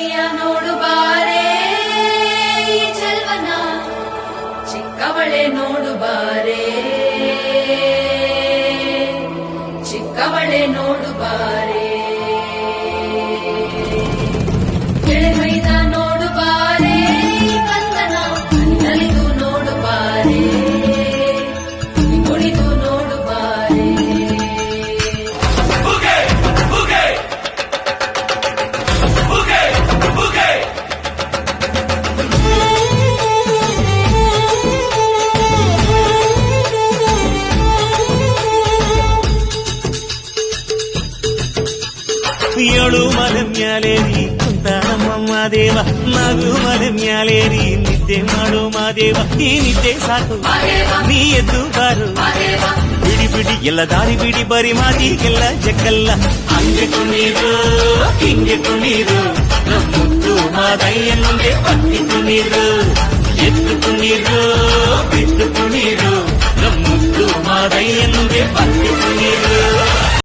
ಚೆನ್ನಯ್ಯ ನೋಡುಬಾರೆ ಚೆಲ್ವನ ಚಿಕ್ಕವಳೆ ನೋಡುಬಾರೆ. ಚಿಕ್ಕವಳೆ ನೋಡುಬಾರೆ. ಏಳು ಮಲೆ ಮ್ಯಾಲೇರಿ ಕುಂತ ನಮ್ಮಮ್ಮ ದೇವ ನಗು ಮಲೆ ಮ್ಯಾಲೇರಿ ನಿದ್ದೆ ಮಾಡು ಮಾದೇವ ಈ ನಿದ್ದೆ ಸಾಕು ನೀ ಎದ್ದು ಬಾರು ಬಿಡಿ ಬಿಡಿ ಎಲ್ಲ ದಾರಿ ಬಿಡಿ ಬರಿ ಮಾತಿಗೆಲ್ಲ ಜಕ್ಕಲ್ಲ ಹಂಗೆ ಕುಣೀರು ಹಿಂಗೆ ಕುಣೀರು ಮುದ್ದು ಮಾದಯ್ಯ ಮುಂದೆ ಪಟ್ಟಿ ಕುಣೀರು ಎದ್ದು ಕುಣೀರು ಬಿದ್ದು ಕುಣೀರು ಮುದ್ದು ಮಾದಯ್ಯ ಮುಂದೆ ಪಟ್ಟಿ ಕುಣೀರು